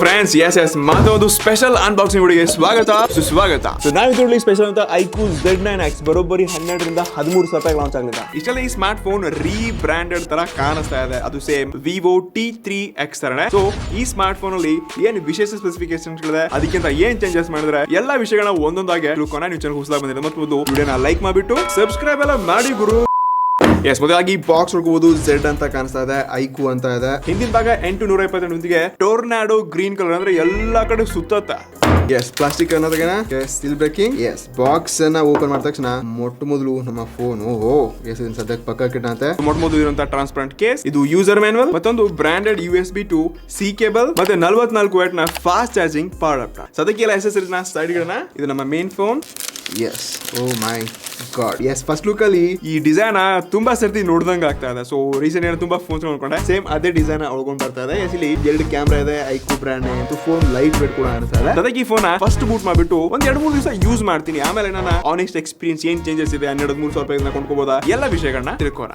Friends yes yes ಮಾತಾಡೋದು special unboxing ಹುಡುಗಿ ಸ್ವಾಗತ. ಸುಸ್ವಾಗತ. ಸೊ ನಾವು ಸ್ಪೆಷಲ್ ಅಂತ ಐಕು ಝೆಡ್ ನೈನ್ ಎಕ್ಸ್ ಬರೋಬ್ಬರಿ ಹನ್ನೆರಡರಿಂದ ಹದಿಮೂರು ಸಾವಿರ ಲಾಂಚ್ ಆಗಲಿದೆ. ಇಷ್ಟೆಲ್ಲ ಈ ಸ್ಮಾರ್ಟ್ ಫೋನ್ ರೀ ಬ್ರಾಂಡೆಡ್ ತರ ಕಾಣಿಸ್ತಾ ಇದೆ. ಅದು same Vivo T three X ತರನೇ. ಸೊ ಈ ಸ್ಮಾರ್ಟ್ ಫೋನ್ ಅಲ್ಲಿ ಏನ್ ವಿಶೇಷ ಸ್ಪೆಸಿಫಿಕೇಶನ್ ಇದೆ ಅದಕ್ಕಿಂತ ಏನ್ ಚೇಂಜಸ್ ಮಾಡಿದ್ರೆ ಎಲ್ಲಾ ವಿಷಯಗಳನ್ನ ಒಂದೊಂದಾಗಿ ತಿಳ್ಕೊಂಡ ನೀವು ಚೆನ್ನಾಗಿ ಹೊಸದಾಗ ಬಂದಿದೆ ಮತ್ತು ಒಂದು ವಿಡಿಯೋನ ಲೈಕ್ ಮಾಡಿಬಿಟ್ಟು ಸಬ್ಸ್ಕ್ರೈಬ್ ಎಲ್ಲ ಮಾಡಿ ಗುರು. ಎಸ್ ಆಗಿ ಬಾಕ್ಸ್ ಹುಡುಕಬಹುದು ಝೆಡ್ ಅಂತ ಕಾಣಿಸ್ತಾ ಇದೆ ಐಕು ಅಂತ ಇದೆ. ಹಿಂದಿನ ಭಾಗ ಎಂಟು ನೂರ ಇಪ್ಪತ್ತೆಂಟೊಂದಿಗೆ ಟೋರ್ನಾಡೋ ಗ್ರೀನ್ ಕಲರ್ ಅಂದ್ರೆ ಎಲ್ಲಾ ಕಡೆ ಸುತ್ತತ್ತ. ಎಸ್ ಪ್ಲಾಸ್ಟಿಕ್ ಅನ್ನೋದಕ್ಕೆ yes still breaking yes box ಅನ್ನ ಓಪನ್ ಮಾಡಿದ ತಕ್ಷಣ ಮೊಟ್ಟ ಮೊದಲು ನಮ್ಮ ಫೋನ್ ಓಹೋ ಎಸ್ ಇದನ್ನ ಸದ್ಯಕ್ಕೆ ಪಕ್ಕ ಕಿಟ್ಟಂತೆ ಮೊಟ್ಟ ಮೊದಲು ಇರುವಂತಹ ಟ್ರಾನ್ಸ್ಪರೆಂಟ್ ಕೇಸ್ ಇದು ಯೂಸರ್ ಮ್ಯಾನುವಲ್ ಮತ್ತೊಂದು branded U S B to C cable ಮತ್ತೆ ನಲ್ವತ್ನಾಲ್ಕು ವ್ಯಾಟ್ನ ಫಾಸ್ಟ್ ಚಾರ್ಜಿಂಗ್ ಪವರ್ ಅಪ್ ಸದ್ಯಕ್ಕೆ ಎಲ್ಲ ಎಸ್ ಎಸ್ ಸೈಡ್ ಗಳನ್ನ, ಇದು ನಮ್ಮ main phone yes oh my god yes first look ಅಲ್ಲಿ ಈ ಡಿಸೈನ್ ತುಂಬಾ ಸರ್ತಿ ನೋಡ್ದಂಗ ಆಗ್ತಾ ಇದೆ. ಸೊ ರೀಸೆಂಟ್ ಏನೋ ತುಂಬಾ ಫೋನ್ ನೋಡ್ಕೊಂಡೆ ಸೇಮ್ ಅದೇ ಡಿಸೈನ್ ಒಳಗೊಂಡ್ ಬರ್ತಾ ಇದೆ. ಎಸ್ ಇಲ್ಲಿ ಎರಡು ಕ್ಯಾಮ್ರಾ ಇದೆ ಐಕು ಬ್ರ್ಯಾಂಡ್ ಅಂತ ಫೋನ್ ಲೈಟ್ ವೇಟ್ ಕೂಡ ಅನಿಸ್ತಾ ಇದೆ. ಅದಕ್ಕೆ ಈ ಫೋನ್ ಫಸ್ಟ್ ಬೂಟ್ ಮಾಡ್ಬಿಟ್ಟು ಒಂದ್ ಎರಡು ಮೂರು ದಿವಸ ಯೂಸ್ ಮಾಡ್ತೀನಿ. ಆಮೇಲೆ ನನ್ನ ಆನೆಸ್ಟ್ ಎಕ್ಸ್ಪೀರಿಯನ್ಸ್ ಏನ್ ಚೇಂಜಸ್ ಇದೆ ಹನ್ನೆರಡು ಮೂರು ಸಾವಿರ ರೂಪಾಯಿ ಕೊಂಡ್ಕೋಬಹುದಾ ಎಲ್ಲ ವಿಷಯಗಳನ್ನ ತಿಳ್ಕೋಣ.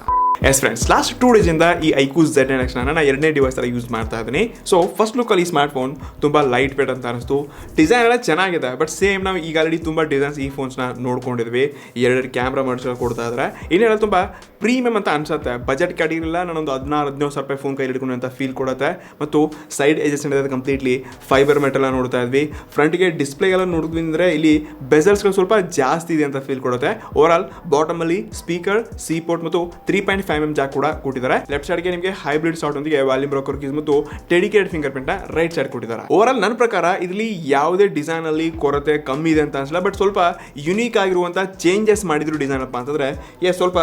ಎಸ್ ಫ್ರೆಂಡ್ಸ್ ಲಾಸ್ಟ್ ಟೂ ಇಂದ ಈ ಐಕೂಸ್ ಝೆಡ್ ಎನ್ ಎಕ್ಸ್ ನಾನು ಎರಡನೇ ಡಿವೈಸ್ ತರ ಯೂಸ್ ಮಾಡ್ತಾ ಇದ್ದೀನಿ. ಸೊ ಫಸ್ಟ್ ಲುಕ್ ಅಲ್ಲಿ ಸ್ಮಾರ್ಟ್ ಫೋನ್ ತುಂಬಾ ಲೈಟ್ ವೇಟ್ ಅಂತ ಅನಿಸ್ತು. ಡಿಸೈನ್ ಎಲ್ಲ ಚೆನ್ನಾಗಿದೆ ಬಟ್ ಸೇಮ್ ನಾವು ಈಗ ಆಲ್ರೆಡಿ ತುಂಬಾ ಡಿಸೈನ್ಸ್ ಈ ಫೋನ್ಸ್ನ ನೋಡ್ಕೊಂಡಿದ್ವಿ. ಎರಡು ಕ್ಯಾಮ್ರಾ ಮಾಡಿಸ್ ಕೊಡ್ತಾ ಇದ್ರೆ. ಇನ್ನೆಲ್ಲ ತುಂಬಾ ಪ್ರೀಮಿಯಂ ಅಂತ ಅನ್ಸುತ್ತೆ. ಬಜೆಟ್ ಕ್ಯಾಟಗಿರಿಲ್ಲ ನಾನೊಂದು ಹದಿನಾರು ಹದಿನೈದು ಸಾವಿರ ರೂಪಾಯಿ ಫೋನ್ ಕೈ ಹಿಡ್ಕೊಂಡು ಅಂತ ಫೀಲ್ ಕೊಡುತ್ತೆ. ಮತ್ತು ಸೈಡ್ ಎಜಸ್ ಏನಿದೆ ಕಂಪ್ಲೀಟ್ಲಿ ಫೈಬರ್ ಮೆಟಲ್ ನೋಡ್ತಾ ಇದ್ವಿ. ಫ್ರಂಟ್ಗೆ ಡಿಸ್ಪ್ಲೇ ಎಲ್ಲ ನೋಡಿದ್ವಿ ಅಂದ್ರೆ ಇಲ್ಲಿ ಬೆಸಲ್ಸ್ಗಳು ಸ್ವಲ್ಪ ಜಾಸ್ತಿ ಇದೆ ಅಂತ ಫೀಲ್ ಕೊಡುತ್ತೆ. ಓವರ್ ಆಲ್ ಬಾಟಮಲ್ಲಿ ಸ್ಪೀಕರ್ ಸಿ ಪೋರ್ಟ್ ಮತ್ತು three point five M jack ಕೂಡ ಕೊಟ್ಟಿದ್ದಾರೆ. ಲೆಫ್ಟ್ ಸೈಡ್ಗೆ ನಿಮಗೆ ಹೈಬ್ರಿಡ್ ಶಾಟ್ ಒಂದಿಗೆ ವಾಲ್ಯೂಮ್ ಬ್ರೋಕರ್ ಕೀಸ್ ಮತ್ತು dedicate finger print right side ಕೊಟ್ಟಿದ್ದಾರೆ. ಓವರ್ ಆಲ್ ನನ್ನ ಪ್ರಕಾರ ಇದರಲ್ಲಿ ಯಾವುದೇ ಡಿಸೈನ್ ಅಲ್ಲಿ ಕೊರತೆ ಕಮ್ಮಿ ಇದೆ ಅಂತ ಅನ್ಸಲ್ಲ ಬಟ್ ಸ್ವಲ್ಪ ಯುನೀಕ್ ಆಗಿರುವಂತಹ ಚೇಂಜಸ್ ಮಾಡಿದ್ರು ಡಿಸೈನ್ ಅಪ್ಪ ಅಂತಂದ್ರೆ ಎಸ್ ಸ್ವಲ್ಪ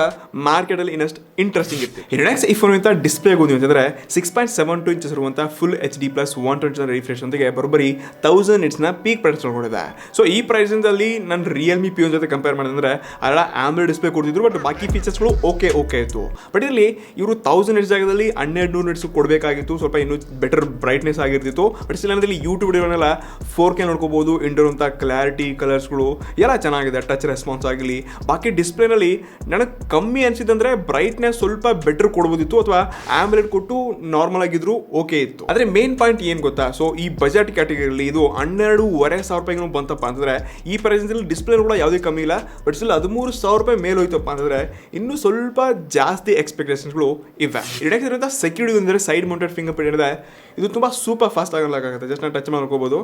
ಮಾರ್ಕೆಟ್ ಅಲ್ಲಿ ಇನ್ನಷ್ಟು ಇಂಟ್ರೆಸ್ಟಿಂಗ್ ಇತ್ತು. ನೆಕ್ಸ್ಟ್ ಈ ಫೋನ್ ಡಿಸ್ಪ್ಲೇ ಹೋದ್ವಿ ಅಂತಂದ್ರೆ six point seven two inches ಇರುವಂತ full H D plus one twenty refresh ಒಂದಿಗೆ ಬರೋಬ್ಬರಿ ತೌಸಂಡ್ ಇಟ್ಸ್ನ ಪೀಕ್ ಪ್ರೈಸ್ ನೋಡಿದೆ. ಸೊ ಈ ಪ್ರೈಸ್ ಅಲ್ಲಿ ನಾನು ರಿಯಲ್ಮಿ ಪಿ ಜೊತೆ ಕಂಪೇರ್ ಮಾಡಿದ್ರೆ ಅದರ ಆಮ್ಲೆ ಡಿಸ್ಪ್ಲೇ ಕೊಡ್ತಿದ್ರು ಬಟ್ ಬಾಕಿ ಫೀಚರ್ಸ್ಗಳು ಓಕೆ ಓಕೆ ಇತ್ತು. ಬಟ್ ಇಲ್ಲಿ ಇವರು ತೌಸಂಡ್ ಇಟ್ಸ್ ಜಾಗದಲ್ಲಿ ಹನ್ನೆರಡು ನೂರು ಇಟ್ಸ್ ಕೊಡಬೇಕಾಗಿತ್ತು, ಸ್ವಲ್ಪ ಇನ್ನೂ ಬೆಟರ್ ಬ್ರೈಟ್ನೆಸ್ ಆಗಿರ್ತಿತ್ತು. ಬಟ್ ಸ್ಟಿಲ್ ಅಂದರೆ ಯೂಟ್ಯೂಬ್ ವಿಡಿಯೋನೆಲ್ಲ ಫೋರ್ ಕೆ ನೋಡ್ಕೋಬೋದು ಇಂಡೋರ್ ಅಂತ ಕ್ಲಾರಿಟಿ ಕಲರ್ಸ್ಗಳು ಎಲ್ಲ ಚೆನ್ನಾಗಿದೆ ಟಚ್ ರೆಸ್ಪಾನ್ಸ್ ಆಗಲಿ ಬಾಕಿ ಡಿಸ್ಪ್ಲೇನಲ್ಲಿ ನನಗೆ ಕಮ್ಮಿ ಅನಿಸಿದಂದ್ರೆ ಬ್ರೈಟ್ನೆಸ್ ಸ್ವಲ್ಪ ಬೆಟರ್ ಕೊಡ್ಬೋದಿತ್ತು ಅಥವಾ ಆಮ್ಲೆಟ್ ಕೊಟ್ಟು ನಾರ್ಮಲ್ ಆಗಿದ್ರು ಓಕೆ ಇತ್ತು. ಆದರೆ ಮೇನ್ ಪಾಯಿಂಟ್ ಏನು ಗೊತ್ತಾ? ಸೊ ಈ ಬಜೆಟ್ ಕ್ಯಾಟಗರಿಯಲ್ಲಿ ಇದು ಹನ್ನೆರಡೂವರೆ ಸಾವಿರ ರೂಪಾಯಿಗೂ ಬಂತಪ್ಪ ಅಂತಂದ್ರೆ, ಈ ಪ್ರೈಸಲ್ಲಿ ಡಿಸ್ಪ್ಲೇ ಕೂಡ ಯಾವುದೇ ಕಮ್ಮಿ ಇಲ್ಲ. ಬಟ್ ಸ್ಟಿಲ್ ಹದಿಮೂರು ಸಾವಿರ ರೂಪಾಯಿ ಮೇಲೆ ಹೋಯ್ತಪ್ಪ ಅಂತಂದ್ರೆ, ಇನ್ನೂ ಸ್ವಲ್ಪ ಜಾಸ್ತಿ ಎಕ್ಸ್ಪೆಕ್ಟೇಷನ್ಸ್ಗಳು ಇವೆ. ಇಡಕ್ಕಿರುವಂಥ ಸೆಕ್ಯೂರಿಟಿ ಅಂದರೆ ಸೈಡ್ ಮೌಂಟೆಡ್ ಫಿಂಗರ್ ಪ್ರಿಂಟ್ ಇದೆ ಇದು ತುಂಬ ಸೂಪರ್ ಫಾಸ್ಟ್ ಆಗಲಾಗುತ್ತೆ ಜಸ್ಟ್ ನಾನು ಟಚ್ ಮಾಡ್ಕೋಬೋದು.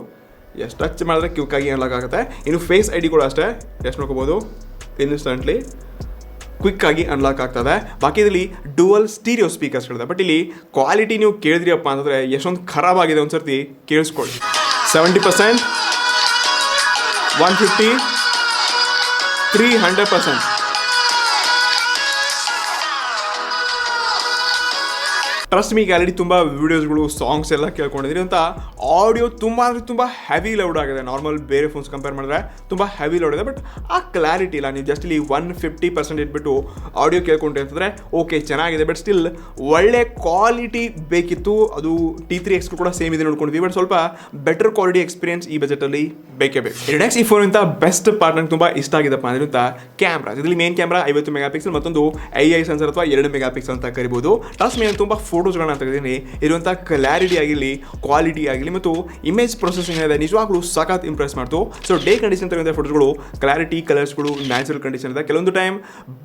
ಎಷ್ಟು ಟಚ್ ಮಾಡಿದ್ರೆ ಕ್ಯೂಕ್ ಆಗಿ ಆಗುತ್ತೆ. ಇನ್ನು ಫೇಸ್ ಐ ಡಿ ಕೂಡ ಅಷ್ಟೇ. ಎಷ್ಟು ನೋಡ್ಕೋಬೋದು. ಇನ್ಸ್ಟಂಟ್ಲಿ ಕ್ವಿಕ್ ಆಗಿ ಅನ್ಲಾಕ್ ಆಗ್ತದೆ. ಬಾಕಿ ಇದರಲ್ಲಿ ಡುವಲ್ ಸ್ಟೀರಿಯೋ ಸ್ಪೀಕರ್ಸ್ಗಳಿದೆ ಬಟ್ ಇಲ್ಲಿ ಕ್ವಾಲಿಟಿ ನೀವು ಕೇಳಿದ್ರಿಯಪ್ಪ ಅಂತಂದರೆ ಎಷ್ಟೊಂದು ಖರಾಬ್ ಆಗಿದೆ ಒಂದ್ಸರ್ತಿ ಕೇಳಿಸ್ಕೊಳ್ಳಿ. Seventy percent one fifty three hundred percent trust ಮೀಗೆ already ತುಂಬ ವಿಡಿಯೋಸ್ಗಳು ಸಾಂಗ್ಸ್ ಎಲ್ಲ ಕೇಳ್ಕೊಂಡಿದ್ದೀನಿ ಅಂತ ಆಡಿಯೋ ತುಂಬ ಅಂದರೆ ತುಂಬ ಹೆವಿ ಲೌಡ್ ಆಗಿದೆ. ನಾರ್ಮಲ್ ಬೇರೆ ಫೋನ್ಸ್ ಕಂಪೇರ್ ಮಾಡಿದ್ರೆ ತುಂಬ ಹೆವಿ ಲೌಡ್ ಇದೆ ಬಟ್ ಆ ಕ್ಲಾರಿಟಿ ಇಲ್ಲ. ನೀವು ಜಸ್ಟ್ ಇಲ್ಲಿ ಒನ್ ಫಿಫ್ಟಿ ಪರ್ಸೆಂಟ್ ಇಟ್ಬಿಟ್ಟು ಆಡಿಯೋ ಕೇಳ್ಕೊಂಡ್ರಿ ಅಂತಂದರೆ ಓಕೆ ಚೆನ್ನಾಗಿದೆ. ಬಟ್ ಸ್ಟಿಲ್ ಒಳ್ಳೆ ಕ್ವಾಲಿಟಿ ಬೇಕಿತ್ತು. ಅದು ಟಿ ತ್ರೀ ಎಕ್ಸ್ ಕೂಡ ಸೇಮ್ ಇದೆ ನೋಡ್ಕೊಂಡಿದ್ವಿ. ಬಟ್ ಸ್ವಲ್ಪ ಬೆಟರ್ ಕ್ವಾಲಿಟಿ ಎಕ್ಸ್ಪೀರಿಯನ್ಸ್ ಈ ಬಜೆಟಲ್ಲಿ ಬೇಕೇ ಬೇಕು. ನೆಕ್ಸ್ಟ್ ಈ ಫೋನ್ ಇಂತ ಬೆಸ್ಟ್ ಪಾರ್ಟ್ ನಂಗೆ ತುಂಬ ಇಷ್ಟ ಆಗಿದೆಪ್ಪ ಅಂತ ಕ್ಯಾಮ್ರಾ ಇದರಲ್ಲಿ ಮೇನ್ ಕ್ಯಾಮ್ರಾ ಐವತ್ತು ಮೆಗಾ ಪಿಕ್ಸೆಲ್ ಮತ್ತೊಂದು ಐ ಐ ಸೆನ್ಸರ್ ಅಥವಾ ಎರಡು ಮೆಗಾ ಪಿಕ್ಸೆಲ್ ಅಂತ ಕರಿಬೋದು. ಟಸ್ ಮೇನ್ ತುಂಬ ಫೋಟೋಸ್ಗಳನ್ನ ತೆಗೆದೀನಿ ಇರುವಂಥ ಕ್ಲಾರಿಟಿ ಆಗಿರಲಿ ಕ್ವಾಲಿಟಿ ಆಗಿರಲಿ ಮತ್ತು ಇಮೇಜ್ ಪ್ರೊಸೆಸಿಂಗ್ ಇದೆ ನಿಜವಾಗ್ಲೂ ಸಖತ್ ಇಂಪ್ರೆಸ್ ಮಾಡ್ತು. ಸೊ ಡೇ ಕಂಡೀಷನ್ ತೆಗೆದ ಫೋಟೋಸ್ಗಳು ಕ್ಲಾರಿಟಿ ಕಲರ್ಸ್ಗಳು ನ್ಯಾಚುರಲ್ ಕಂಡೀಷನ್ ಇದೆ. ಕೆಲವೊಂದು ಟೈಮ್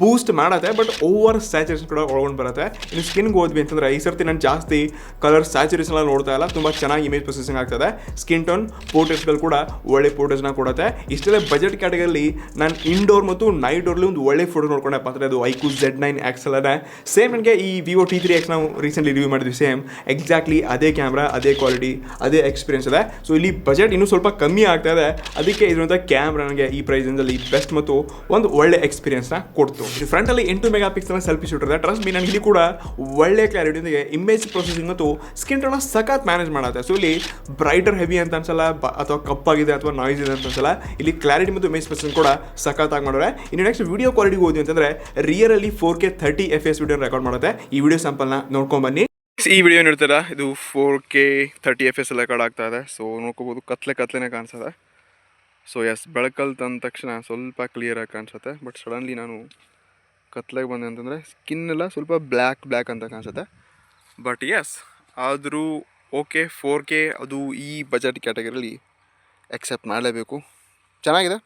ಬೂಸ್ಟ್ ಮಾಡುತ್ತೆ ಬಟ್ ಓವರ್ ಸ್ಯಾಚುರೇಷನ್ ಕೂಡ ಒಳಗೊಂಡು ಬರುತ್ತೆ. ಇನ್ನು ಸ್ಕಿನ್ಗೆ ಹೋದ್ವಿ ಅಂತಂದ್ರೆ ಈ ಸರ್ತಿ ನಾನು ಜಾಸ್ತಿ ಕಲರ್ ಸ್ಯಾಚುರೇಷನ್ ಎಲ್ಲ ನೋಡ್ತಾ ಇಲ್ಲ. ತುಂಬ ಚೆನ್ನಾಗಿ ಇಮೇಜ್ ಪ್ರೊಸೆಸಿಂಗ್ ಆಗ್ತದೆ. ಸ್ಕಿನ್ ಟೋನ್ ಪೋರ್ಟ್ರೇಟ್ಸ್ಗಳು ಕೂಡ ಒಳ್ಳೆ ಫೋಟೋಸ್ನ ಕೊಡುತ್ತೆ. ಇಷ್ಟೆಲ್ಲ ಬಜೆಟ್ ಕ್ಯಾಟಗರಿಯಲ್ಲಿ ನಾನು ಇಂಡೋರ್ ಮತ್ತು ನೈಟ್ ಡೋರ್ಲಿ ಒಂದು ಒಳ್ಳೆ ಫೋಟೋ ನೋಡ್ಕೊಂಡೆ. ಅಂದರೆ ಅದು ಐಕು ಝೆಡ್ ನೈನ್ ಎಕ್ಸ್ ಅಲ್ಲದೆ ಸೇಮ್ ನನಗೆ ಈ ವಿವೋ ಟಿ ತ್ರೀ ಎಕ್ಸ್ ನಾವು ರೀಸೆಂಟ್ಲಿ ರಿವ್ಯೂ ಮಾಡಿದ್ವಿ ಸೇಮ್ ಎಕ್ಸಾಕ್ಟ್ಲಿ ಅದೇ ಕ್ಯಾಮ್ರಾ ಅದೇ ಕ್ವಾಲಿಟಿ ಅದೇ ಎಕ್ಸ್ಪೀರಿಯನ್ಸ್ ಇದೆ ಸೊ ಇಲ್ಲಿ ಬಜೆಟ್ ಇನ್ನೂ ಸ್ವಲ್ಪ ಕಮ್ಮಿ ಆಗ್ತಾ ಇದೆ. ಅದಕ್ಕೆ ಇದರಂಥ ಕ್ಯಾಮ್ರಾ ನನಗೆ ಈ ಪ್ರೈಸಿಂದಲ್ಲಿ ಬೆಸ್ಟ್ ಮತ್ತು ಒಂದು ಒಳ್ಳೆ ಎಕ್ಸ್ಪೀರಿಯನ್ಸ್ನ ಕೊಡ್ತು. ಇದು ಫ್ರಂಟಲ್ಲಿ ಎಂಟು ಮೆಗಾ ಪಿಕ್ಸೆಲ್ನ ಸೆಲ್ಫಿ ಶೂಟ್ ಇದೆ ಟ್ರಸ್ಟ್ ನನಗೆ ಇಲ್ಲಿ ಕೂಡ ಒಳ್ಳೆ ಕ್ಲಾರಿಟಿಯೊಂದಿಗೆ ಇಮೇಜ್ ಪ್ರೊಸೆಸಿಂಗ್ ಮತ್ತು ಸ್ಕಿನ್ ಟೋನ ಸಖತ್ ಮ್ಯಾನೇಜ್ ಮಾಡುತ್ತೆ. ಸೊ ಇಲ್ಲಿ ಬ್ರೈಟರ್ ಹೆವಿ ಅಂತ ಅನ್ಸಲ್ಲ ಅಥವಾ ಕಪ್ಪಾಗಿದೆ ಅಥವಾ ನಾಯ್ಸ್ ಇದೆ ಅಂತ ಅನ್ಸಲ್ಲ, ಇಲ್ಲಿ ಕ್ಲಾರಿಟಿ ಮತ್ತು ಇಮೇಜ್ ಪ್ರೊಸೆಸಿಂಗ್ ಕೂಡ ಸಖತ್ತಾಗಿ ಮಾಡೋರೆ. ಇನ್ನು ನೆಕ್ಸ್ಟ್ ವಿಡಿಯೋ ಕ್ವಾಲಿಟಿ ಹೋದ್ವಿ ಅಂತಂದ್ರೆ ರಿಯರಲ್ಲಿ four K thirty F S video record ಮಾಡುತ್ತೆ. ಈ ವಿಡಿಯೋ ಸ್ಯಾಂಪಲ್ನ ನೋಡ್ಕೊಂಡ್ ಬನ್ನಿ. ಈ ವಿಡಿಯೋ ನೋಡ್ತೀರಾ ಇದು four K thirty F S record ಆಗ್ತಾ ಇದೆ. ಸೊ ನೋಡ್ಕೋಬೋದು, ಕತ್ಲೆ ಕತ್ಲೆನೇ ಕಾಣಿಸ್ತದೆ ಸೊ ಎಸ್ ಬೆಳಕಲ್ಲಿ ತಂದ ತಕ್ಷಣ ಸ್ವಲ್ಪ ಕ್ಲಿಯರಾಗಿ ಕಾಣಿಸುತ್ತೆ. ಬಟ್ ಸಡನ್ಲಿ ನಾನು ಕತ್ಲೆಗೆ ಬಂದೆ ಅಂತಂದರೆ ಸ್ಕಿನ್ ಎಲ್ಲ ಸ್ವಲ್ಪ ಬ್ಲ್ಯಾಕ್ ಬ್ಲ್ಯಾಕ್ ಅಂತ ಕಾಣಿಸುತ್ತೆ. ಬಟ್ ಎಸ್ ಆದರೂ ಓಕೆ ಫೋರ್ ಕೆ ಅದು ಈ ಬಜೆಟ್ ಕ್ಯಾಟಗರಿಲಿ ಎಕ್ಸೆಪ್ಟ್ ಮಾಡಲೇಬೇಕು. ಚೆನ್ನಾಗಿದೆ?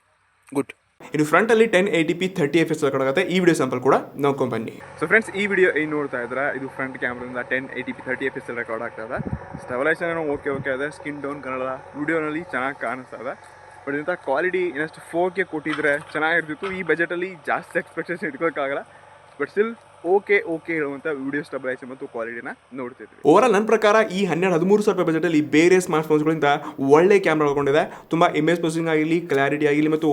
ಗುಡ್ ಇನ್ನು ಫ್ರಂಟಲ್ಲಿ ten eighty P thirty F S ಕೊಡಗುತ್ತೆ ಈ ವಿಡಿಯೋ ಸ್ಯಾಂಪಲ್ ಕೂಡ ನೋಡ್ಕೊಂಡು ಬನ್ನಿ. ಸೊ ಫ್ರೆಂಡ್ಸ್ ಈ ವಿಡಿಯೋ ಏನು ನೋಡ್ತಾ ಇದ್ರೆ? ಇದು front ಕ್ಯಾಮ್ರಿಂದ ten eighty P thirty F S record ಆಗ್ತಾ ಇದೆ. ಸ್ಟೆಬಲೈಸೇಷನ್ ಓಕೆ ಓಕೆ ಇದೆ. ಸ್ಕಿನ್ ಡೌನ್ ಕನ್ನಡ ವಿಡಿಯೋನಲ್ಲಿ ಚೆನ್ನಾಗಿ ಕಾಣಿಸ್ತಾ ಇದೆ. ಬಟ್ ಇಂಥ ಕ್ವಾಲಿಟಿ ಇನ್ನಷ್ಟು ಫೋರ್ ಕೆ ಕೊಟ್ಟಿದ್ರೆ ಚೆನ್ನಾಗಿರ್ತಿತ್ತು. ಈ ಬಜೆಟಲ್ಲಿ ಜಾಸ್ತಿ ಎಕ್ಸ್ಪೆಕ್ಟೇಷನ್ ಇಟ್ಕೋಕ್ಕಾಗಲ್ಲ ಬಟ್ ಸ್ಟಿಲ್ ಓಕೆ ಓಕೆ ಹೇಳುವಂಥ ವಿಡಿಯೋ ಸ್ಟಬಲೈಸ್ ಮತ್ತು ಕ್ವಾಲಿಟಿನ ನೋಡ್ತಿದ್ವಿ. ಓವರಾಲ್ ನನ್ನ ಪ್ರಕಾರ ಈ ಹನ್ನೆರಡು ಹದಿಮೂರು ಸಾವಿರ ರೂಪಾಯಿ ಬಜೆಟಲ್ಲಿ ಬೇರೆ ಸ್ಮಾರ್ಟ್ ಫೋನ್ಸ್ಗಳಿಂದ ಒಳ್ಳೆ ಕ್ಯಾಮ್ರಾ ಒಳಗೊಂಡಿದೆ ತುಂಬ ಇಮೇಜ್ ಪ್ರೊಸೆಸಿಂಗ್ ಆಗಲಿ ಕ್ಲಾರಿಟಿ ಆಗಲಿ ಮತ್ತು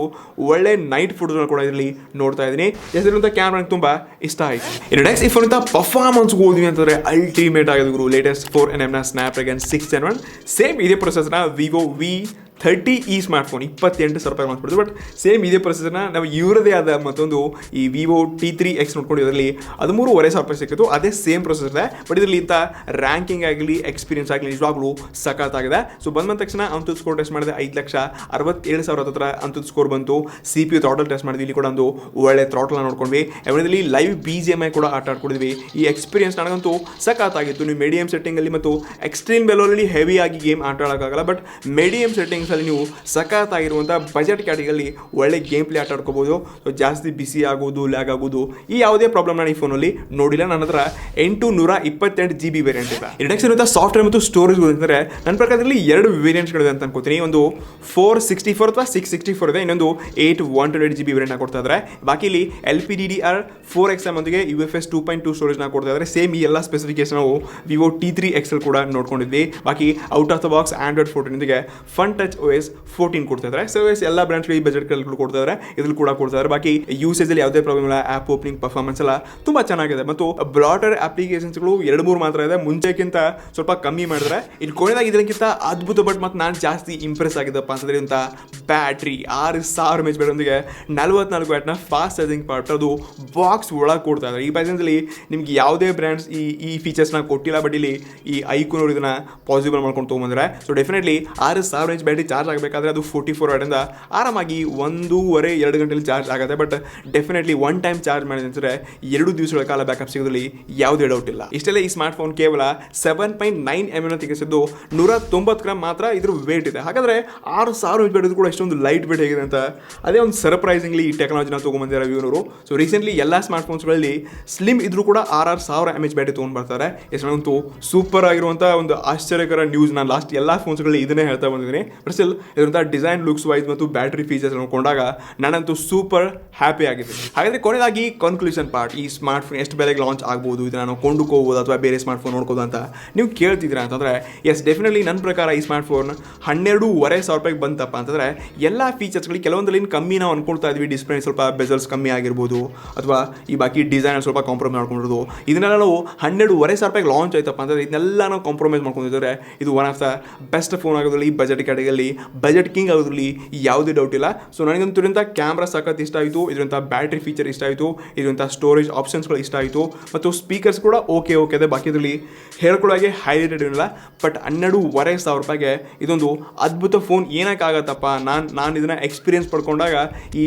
ಒಳ್ಳೆ ನೈಟ್ ಫೋಟೋಗಳು ಕೂಡ ಇದರಲ್ಲಿ ನೋಡ್ತಾ ಇದ್ದೀನಿ. ಹೆಸರಿರುವಂಥ ಕ್ಯಾಮ್ರಾ ನನಗೆ ತುಂಬ ಇಷ್ಟ ಆಯಿತು. ಇನ್ನು ನೆಕ್ಸ್ಟ್ ಈ ಫೋನ್ ಪರ್ಫಾರ್ಮೆನ್ಸ್ ಹೋದ್ವಿ ಅಂತಂದರೆ ಅಲ್ಟಿಮೇಟ್ ಆಗಿದ್ರು latest four N ಎಮ್ನ snapdragon six N one same ಇದೇ ಪ್ರೊಸೆಸ್ನ ವಿವೋ ವಿ ಥರ್ಟಿ ಈ ಸ್ಮಾರ್ಟ್ ಫೋನ್ ಇಪ್ಪತ್ತೆಂಟು ಸಾವಿರ ರೂಪಾಯಿ ಮಾಡಿಬಿಡ್ತು ಬಟ್ ಸೇಮ್ ಇದೇ ಪ್ರೊಸೆಸರ್ನ ನಾವು ಇವರದೇ ಆದ ಮತ್ತೊಂದು ಈ ವಿವೋ ಟಿ ತ್ರೀ ಎಕ್ಸ್ ನೋಡ್ಕೊಂಡು ಇದರಲ್ಲಿ ಹದಿಮೂರುವರೆ ಸಾವಿರ ರೂಪಾಯಿ ಸಿಕ್ಕಿತ್ತು. ಅದೇ ಸೇಮ್ ಪ್ರೊಸೆಸರ್ ಇದೆ ಬಟ್ ಇದರಲ್ಲಿ ಇಂಥ ರ್ಯಾಂಕಿಂಗ್ ಆಗಲಿ ಎಕ್ಸ್ಪೀರಿಯನ್ಸ್ ಆಗಲಿ ನಿಜವಾಗ್ಲೂ ಸಖತ್ತಾಗಿದೆ ಸೊ ಬಂದ ತಕ್ಷಣ ಅಂತೂ ಸ್ಕೋರ್ ಟೆಸ್ಟ್ ಮಾಡಿದೆ ಐದು ಲಕ್ಷ ಅರವತ್ತೇಳು ಸಾವಿರ ಹತ್ರ ಅಂತ ಸ್ಕೋರ್ ಬಂತು. ಸಿ ಪಿ ಥ್ರಾಟಲ್ ಟೆಸ್ಟ್ ಮಾಡಿದ್ವಿ. ಇಲ್ಲಿ ಕೂಡ ಒಂದು ಒಳ್ಳೆ ಥ್ರಾಟಲ್ನ ನೋಡ್ಕೊಂಡ್ವಿ. ಎವರಲ್ಲಿ live B G M I ಕೂಡ ಆಟ ಆಡ್ಕೊಂಡಿದ್ವಿ. ಈ ಎಕ್ಸ್ಪೀರಿಯನ್ಸ್ ನನಗಂತೂ ಸಖತ್ತಾಗಿತ್ತು ನೀವು ಮೀಡಿಯಂ ಸೆಟ್ಟಿಂಗಲ್ಲಿ ಮತ್ತು ಎಕ್ಸ್ಟ್ರೀಮ್ ಬೆಲೋರಲ್ಲಿ ಹೆವಿ ಆಗಿ ಗೇಮ್ ಆಟ ಆಡೋಕ್ಕಾಗಲ್ಲ. ಬಟ್ ಮೀಡಿಯಂ ಸೆಟ್ಟಿಂಗ್ಸಲ್ಲಿ ನೀವು ಸಖತ್ತಾಗಿರುವಂಥ ಬಜೆಟ್ ಕ್ಯಾಟಗರಿಯಲ್ಲಿ ಒಳ್ಳೆ ಗೇಮ್ ಪ್ಲೇ ಆಟ ಆಡ್ಕೋಬೋದು. ಸೊ ಜಾಸ್ತಿ ಬಿಸಿ ಆಗೋದು ಲ್ಯಾಗ್ ಆಗೋದು, ಈ ಯಾವುದೇ ಪ್ರಾಬ್ಲಮ್ ನಾನು ಈ ಫೋನಲ್ಲಿ ನೋಡಿಲ್ಲ. ನನ್ನ ಹತ್ರ ಎಂಟು ನೂರ ಇಪ್ಪತ್ತೆಂಟು ಜಿ ಬಿ ವೇರಿಯಂಟ್ ಇದೆ. ನೆಕ್ಸ್ಟ್ ಇರುವಂಥ ಸಾಫ್ಟ್ವೇರ್ ಮತ್ತು ಸ್ಟೋರೇಜ್ ಅಂದರೆ ನನ್ನ ಪ್ರಕಾರದಲ್ಲಿ ಎರಡು ವೇರಿಯಂಟ್ಗಳಿದೆ ಅಂತ ಅನ್ಕೋತೀನಿ. ಒಂದು ಫೋರ್ ಸಿಕ್ಸ್ಟಿ ಫೋರ್ ಅಥವಾ ಸಿಕ್ಸ್ ಸಿಕ್ಸ್ಟಿ ಫೋರ್ ಇದೆ. ಇನ್ನೊಂದು eight one twenty G B variant ಕೊಡ್ತಾ ಇದ್ದಾರೆ ಬಾಕಿ ಇಲ್ಲಿ L P D D R four X ಒಂದಿಗೆ U F S two point two ಸ್ಟೋರೇಜ್ನ ಕೊಡ್ತಾ ಇದ್ದಾರೆ ಸೇಮ್ ಈ ಎಲ್ಲ ಸ್ಪೆಸಿಫಿಕೇಶನ್ ನಾವು ವಿವೋ ಟಿ ತ್ರೀ ಎಕ್ಸೆಲ್ ಕೂಡ ನೋಡ್ಕೊಂಡಿದ್ವಿ. ಬಾಕಿ out of the box Android ಫೋರ್ಟೀನ್ಗೆ fun touch O S fourteen ಕೊಡ್ತಾ ಇದ್ದಾರೆ ಸೊ ಎಸ್ ಎಲ್ಲ ಬ್ರಾಂಡ್ಗಳು ಈ ಬಜೆಟ್ಗಳು ಕೊಡ್ತಾ ಇದ್ದಾರೆ ಇದ್ರಲ್ಲಿ ಕೂಡ ಕೊಡ್ತಾ ಇದ್ದಾರೆ ಬಾಕಿ ಯೂಸೇಜಲ್ಲಿ ಯಾವುದೇ ಪ್ರಾಬ್ಲಮ್ ಇಲ್ಲ. ಆ್ಯಪ್ ಓಪನಿಂಗ್ ಪರ್ಫಾರ್ಮೆನ್ಸ್ ಎಲ್ಲ ತುಂಬ ಚೆನ್ನಾಗಿದೆ. ಮತ್ತು ಬ್ರಾಡರ್ ಅಪ್ಲಿಕೇಶನ್ಸ್ಗಳು ಎರಡು ಮೂರು ಮಾತ್ರ ಇದೆ. ಮುಂಚೆಕ್ಕಿಂತ ಸ್ವಲ್ಪ ಕಮ್ಮಿ ಮಾಡಿದ್ರೆ ಇಲ್ಲಿ ಕೊನೆಯದಾಗಿ ಇದಕ್ಕಿಂತ ಅದ್ಭುತ ಬಟ್ ಮತ್ತು ನಾನು ಜಾಸ್ತಿ ಇಂಪ್ರೆಸ್ ಆಗಿದ್ದಪ್ಪ ಅಂತಂದ್ರೆ ಇಂಥ ಬ್ಯಾಟ್ರಿ ಆರು ಸಾವಿರ ಎಚ್ ನಲವತ್ನಾಲ್ಕು ನಲ್ವತ್ನಾಲ್ಕು ವ್ಯಾಟ್ನ ಫಾಸ್ಟ್ ಚಾರ್ಜಿಂಗ್ ಪಾರ್ಟ್ ಅದು ಬಾಕ್ಸ್ ಒಳಗೆ ಕೊಡ್ತಾ ಇದ್ದಾರೆ ಈ ಪ್ಯಾಸೆಂಜಲ್ಲಿ ನಿಮ್ಗೆ ಯಾವುದೇ ಬ್ರ್ಯಾಂಡ್ಸ್ ಈ ಈ ಫೀಚರ್ಸ್ನ ಕೊಟ್ಟಿಲ್ಲ ಬಟ್ ಇಲ್ಲಿ ಈ ಐಕೂನವ್ರು ಇದನ್ನ ಪಾಸಿಬಲ್ ಮಾಡ್ಕೊಂಡು ತೊಗೊಂಬಂದ್ರೆ ಸೊ ಡೆಫಿನೆಟ್ಲಿ ಆರು ಸಾವಿರ ಎಚ್ ಬ್ಯಾಟ್ರಿ ಚಾರ್ಜ್ ಆಗಬೇಕಾದ್ರೆ ಅದು ಫೋರ್ಟಿ ಫೋರ್ ಅವರಿಂದ ಆರಾಮಾಗಿ ಒಂದೂವರೆ, ಎರಡು ಗಂಟೆಲಿ ಚಾರ್ಜ್ ಆಗುತ್ತೆ. But definitely one time charge ಮಾಡಿದ್ರೆ ಅಂದರೆ ಎರಡು ದಿವಸಗಳ ಕಾಲ ಬ್ಯಾಕಪ್ ಸಿಗೋದ್ರಲ್ಲಿ ಯಾವುದೇ ಡೌಟ್ ಇಲ್ಲ. ಇಷ್ಟೆಲ್ಲ ಈ ಸ್ಮಾರ್ಟ್ ಫೋನ್ ಕೇವಲ seven point nine M N ತೆಗೆಸಿದ್ದು ನೂರ ತೊಂಬತ್ತು ಗ್ರಾಮ್ ಮಾತ್ರ ಇದ್ರ ವೇಟ್ ಇದೆ. ಹಾಗಾದ್ರೆ ಆರು ಸಾವಿರ ಕೂಡ ಎಷ್ಟೊಂದು ಲೈಟ್ ವೇಟ್ ಹೇಗಿದೆ ಅಂತ ಅದೇ ಒಂದು ಸರ್ಪ್ರೈಸಿಂಗ್ಲಿ ಈ ಟೆಕ್ನಾಲಜಿನ ತೊಗೊಂಬಂದಿರೋ ವ್ಯೂನವರು ಸೊ ರೀಸೆಂಟ್ಲಿ ಎಲ್ಲ ಸ್ಮಾರ್ಟ್ ಫೋನ್ಸ್ಗಳಲ್ಲಿ ಸ್ಲಿಮ್ ಇದ್ರೂ ಕೂಡ ಆರ್ ಆರ್ ಸಾವಿರ ಎಂ ಎಚ್ ಬ್ಯಾಟ್ರಿ ತೊಗೊಂಡು ಬರ್ತಾರೆ. ಎಷ್ಟೊಂದು ಸೂಪರ್ ಆಗಿರುವಂಥ ಒಂದು ಆಶ್ಚರ್ಯಕರ ನ್ಯೂಸ್ ನಾನು ಲಾಸ್ಟ್ ಎಲ್ಲ ಫೋನ್ಸ್ಗಳಲ್ಲಿ ಇದನ್ನೇ ಹೇಳ್ತಾ ಬಂದಿದ್ದೀನಿ. ಬಟ್ ಇದರಿಂದ ಡಿಸೈನ್ ಲುಕ್ಸ್ ವೈಸ್ ಮತ್ತು ಬ್ಯಾಟ್ರಿ ಫೀಚರ್ಸ್ ನೋಡಿಕೊಂಡಾಗ ನಾನಂತೂ ಸೂಪರ್ ಹ್ಯಾಪಿ ಆಗಿದೆ ಹಾಗಾದ್ರೆ ಕೊನೆಯದಾಗಿ ಕನ್ಕ್ಲೂಷನ್ ಪಾರ್ಟ್ ಈ ಸ್ಮಾರ್ಟ್ ಫೋನ್ ಎಷ್ಟು ಬೆಲೆಗೆ ಲಾಂಚ್ ಆಗ್ಬೋದು? ಇದು ನಾನು ಕೊಂಡುಕೋಬೋದು ಅಥವಾ ಬೇರೆ ಸ್ಮಾರ್ಟ್ ಫೋನ್ ನೋಡ್ಕೋದು ಅಂತ ನೀವು ಕೇಳ್ತಿದ್ದೀರಾ ಅಂತಂದ್ರೆ ಎಸ್ ಡೆಫಿನೆಟ್ಲಿ ನನ್ನ ಪ್ರಕಾರ ಈ ಸ್ಮಾರ್ಟ್ ಫೋನ್ ಹನ್ನೆರಡೂವರೆ ಸಾವಿರ ರೂಪಾಯಿಗೆ ಬಂತಪ್ಪ ಅಂತಂದ್ರೆ, ಎಲ್ಲ ಫೀಚರ್ಸ್ಗಳಿಗೆ ಕೆಲವೊಂದಲ್ಲಿ ಇನ್ನು ಕಮ್ಮಿ ನಾವು ಅನ್ಕೊಳ್ತಾ ಇದ್ವಿ. ಡಿಸ್ಪ್ಲೇ ಸ್ವಲ್ಪ ಬೆಜಲ್ಸ್ ಕಮ್ಮಿ ಆಗಿರ್ಬೋದು ಅಥವಾ ಈ ಬಾಕಿ ಡಿಸೈನ್ ಸ್ವಲ್ಪ ಕಾಂಪ್ರಮೈಸ್ ಮಾಡ್ಕೊಂಡಿರೋದು. ಇದನ್ನೆಲ್ಲ ನಾವು ಹನ್ನೆರಡೂವರೆ ಸಾವಿರ ರೂಪಾಯಿಗೆ ಲಾಂಚ್ ಆಯ್ತಪ್ಪ ಅಂತಂದ್ರೆ, ಇದನ್ನೆಲ್ಲ ನಾವು ಕಾಂಪ್ರಮೈಸ್ ಮಾಡ್ಕೊಂಡಿದ್ದಾರೆ ಇದು one of the best phone ಆಗೋದ್ರಲ್ಲಿ ಈ ಬಜೆಟ್ ಕ್ಯಾಟಗರಿಯಲ್ಲಿ ಬಜೆಟ್ ಕಿಂಗ್ ಆಗಿರಲಿ ಯಾವುದೇ ಡೌಟ್ ಇಲ್ಲ. ಸೊ ನನಗಂತೂ ಇದರಿಂದ ಕ್ಯಾಮ್ರಾ ಸಖತ್ ಇಷ್ಟ ಆಯಿತು. ಇದರಿಂದ ಬ್ಯಾಟ್ರಿ ಫೀಚರ್ ಇಷ್ಟ ಆಯಿತು. ಇದರಿಂದ ಸ್ಟೋರೇಜ್ ಆಪ್ಷನ್ಸ್ಗಳು ಇಷ್ಟ ಆಯಿತು. ಮತ್ತು ಸ್ಪೀಕರ್ಸ್ ಕೂಡ ಓಕೆ ಓಕೆ ಇದೆ ಬಾಕಿ ಇದರಲ್ಲಿ ಹೇಳ್ಕೊಳ್ಳೋಕೆ ಹೈಲೈಟೆಡ್ ಇರಲಿಲ್ಲ ಬಟ್ ಹನ್ನೆರಡೂವರೆ ಸಾವಿರ ರೂಪಾಯಿಗೆ ಇದೊಂದು ಅದ್ಭುತ ಫೋನ್ ಏನಕ್ಕಾಗತ್ತಪ್ಪ? ನಾನು ನಾನು ಇದನ್ನು ಎಕ್ಸ್ಪೀರಿಯನ್ಸ್ ಪಡ್ಕೊಂಡಾಗ ಈ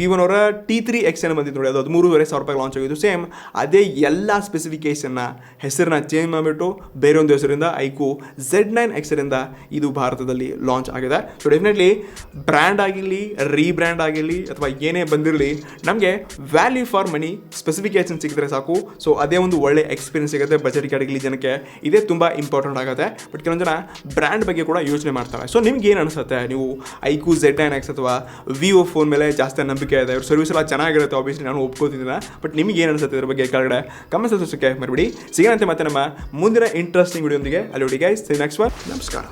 ವಿವನ್ ಅವರ ಟಿ ತ್ರೀ ಎಕ್ಸ್ ಏನು ಬಂದಿತ್ತು ನೋಡಿ. ಅದು ಹದಿಮೂರುವರೆ ಸಾವಿರ ರೂಪಾಯಿ ಲಾಂಚ್ ಆಗಿದ್ದು ಸೇಮ್ ಅದೇ ಎಲ್ಲ ಸ್ಪೆಸಿಫಿಕೇಷನ್ನ ಹೆಸರನ್ನ ಚೇಂಜ್ ಮಾಡಿಬಿಟ್ಟು ಬೇರೆ ಒಂದು ಹೆಸರಿಂದ ಐಕು ಝೆಡ್ ನೈನ್ ಎಕ್ಸರಿಂದ ಇದು ಭಾರತದಲ್ಲಿ ಲಾಂಚ್ ಆಗಿದೆ ಸೊ ಡೆಫಿನೆಟ್ಲಿ ಬ್ರ್ಯಾಂಡ್ ಆಗಿರಲಿ ರೀಬ್ರ್ಯಾಂಡ್ ಆಗಿರಲಿ, ಅಥವಾ ಏನೇ ಬಂದಿರಲಿ, ನಮಗೆ ವ್ಯಾಲ್ಯೂ ಫಾರ್ ಮನಿ ಸ್ಪೆಸಿಫಿಕೇಶನ್ ಸಿಕ್ಕಿದ್ರೆ ಸಾಕು. ಸೊ ಅದೇ ಒಂದು ಒಳ್ಳೆ ಎಕ್ಸ್ಪೀರಿಯನ್ಸ್ ಸಿಗುತ್ತೆ ಬಜೆಟ್ ಕ್ಯಾಟಗರಿ ಜನಕ್ಕೆ. ಇದೇ ತುಂಬ ಇಂಪಾರ್ಟೆಂಟ್ ಆಗುತ್ತೆ. ಬಟ್ ಕೆಲವೊಂದು ಜನ ಬ್ರ್ಯಾಂಡ್ ಬಗ್ಗೆ ಕೂಡ ಯೋಚನೆ ಮಾಡ್ತಾರೆ. ಸೊ ನಿಮ್ಗೆ ಏನು ಅನಿಸುತ್ತೆ? ನೀವು ಐಕು ಝೆಡ್ ನೈನ್ ಎಕ್ಸ್ ಅಥವಾ ವಿವೋ ಫೋನ್ ಮೇಲೆ ಜಾಸ್ತಿ ನಂಬಿಕೆ ಇದೆ. ಇವ್ರ ಸರ್ವಿಸ್ ಎಲ್ಲ ಚೆನ್ನಾಗಿರುತ್ತೆ ಆಬ್ವಿಯಸ್ಲಿ ನಾನು ಒಪ್ಕೋತಿದ್ದೀನಿ ಬಟ್ ನಿಮ್ಗೆ ಏನು ಅನಿಸುತ್ತೆ ಇದ್ರ ಬಗ್ಗೆ ಕೆಳಗಡೆ ಕಮೆಂಟ್ಸ್ ಅನ್ಸೋಕ್ಕೆ ಮರಿಬಿಡಿ. ಸಿಗೋಣಂತೆ ಮತ್ತೆ ನಮ್ಮ ಮುಂದಿನ ಇಂಟ್ರೆಸ್ಟಿಂಗ್ ವಿಡಿಯೋಂದಿಗೆ ಅಲ್ಲಿ ಹುಡುಗಿ ನೆಕ್ಸ್ಟ್ ಒನ್ ನಮಸ್ಕಾರ.